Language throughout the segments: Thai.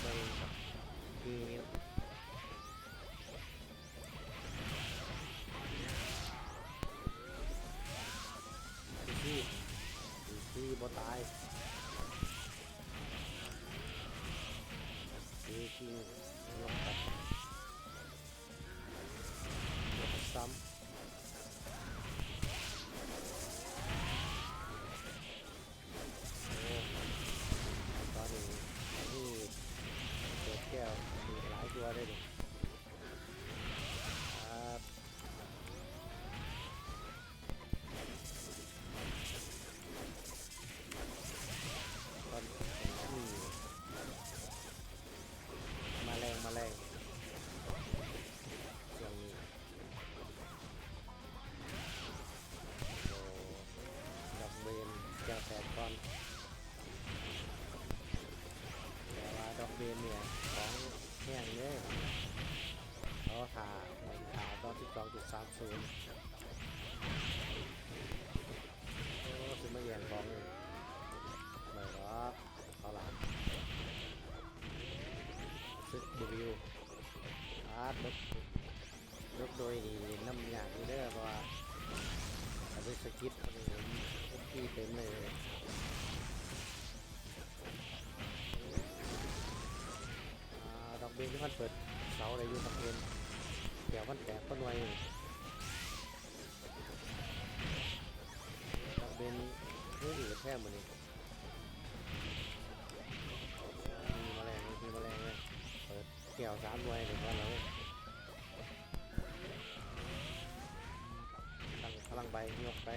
เบิ่งครับคือดูสิดูสิบ่ตายคือคือลงไปลงซ้ำ เบี้ยเนี่ยของแห้งเลยเขาขาขาตอนที่สองจุดสามศูนย์โอ้ซื้อมาแย่งของเลยไม่หรอกเขาหลังซึกบวิวอาร์ตลบลบโดยนี่น้ำยางนี่เด้อเพราะว่าเอาไปสกิปเขาเลยที่เต็มเลย เบี้ยที่มันเปิดเสาอะไรอยู่กับเอ็นเดี๋ยวมันแตกก็หน่วยดอกเบี้ยนี้นี่อืดแท้หมดเลยมีแมลงมีแมลงเลยเปิดเกี่ยวสามหน่วยหนึ่งวันแล้วตั้งพลังใบยกไป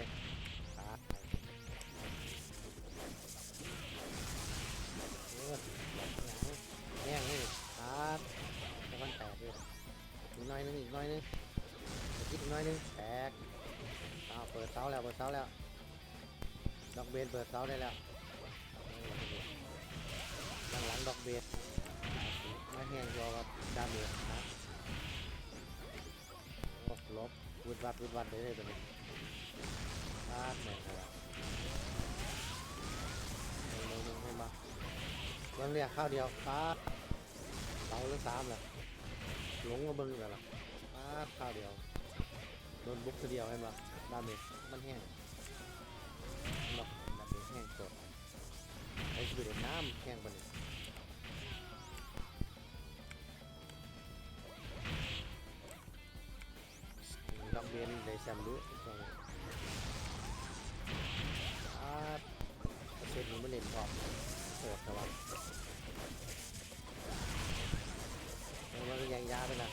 อีกนิดหน้อยนึงแตกอ้าเปิดเสาแล้วเปิดเสาแล้วดอกเบนเปิดเสาได้แล้วหลังหลังดอกเบนมาแห้งรอกับดาเมจนะโอ้ลบวุดวัดวุดวัดเลยเลยตัวนี้พลาดแม่งเลยเร็วๆๆให้มาเบิ่งเรียกข้าวเดียวป้าดเตาหรือสามล่ะหลงมาเบิ่งแล้วล่ะป้าดข้าวเดียว โดนบุกทีเดียวให้มาดาเมจมันแห้งมันดาเมจแห้งสดไอ้สปิริตน้ำแห้งไปานนี้ดอกเบี้ยได้แซมรู้ตรงนี้ป้าเซตนี้มันเล่นออกโหดแต่ว่ามันก็ยังยาไปนะ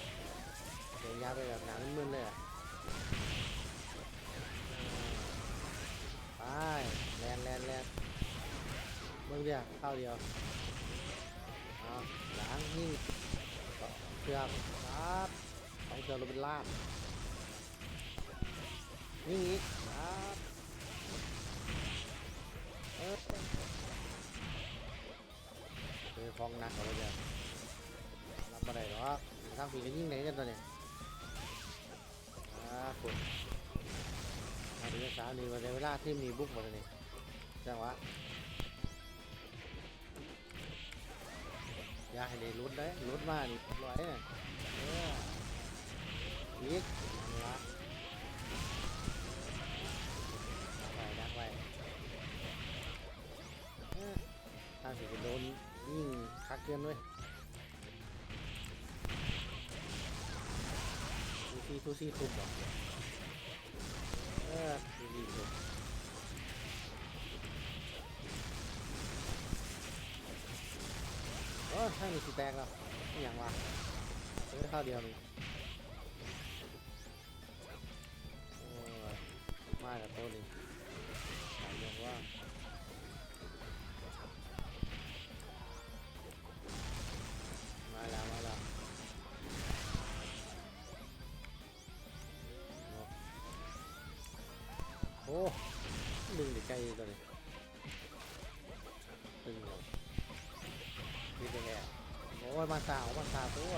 ยังยาไปแบบหนังมึนเลยอะ ไปแลนแลนแลนมื่อเดียวเข้าเดียวเอาหลังนี่เครื่องครับสองเชือเราเป็นลาบนี่ครับเออเจอฟองหนักเอาเลยเดียวรับมาได้หรอทางผีก็ยิ่งไหนกันตัวเนี่ย มาดูสาวนี่มาในเวลาที่มีบุกหมดเลยจังหวะอย่าให้ได้รุดได้รุดมากนี่ลอยเนี่ยอีกนะดักไว้ดักไว้เออทางผีก็โดนยิ่งคักเกินเว้ยทูซี่ทูซี่ทุบ เหรอเออดีเลยโอ้ยให้มีสีแตกแล้วนี่อย่างวะเออข้าวเดียวนี่โอ้ยมาแต่โต๊ะนี่ถามยังว่าม มึงหรือไกลตัวนี้ตึงเลยนี่เป็นไงโอ้ยมาสาวมาสาวตัว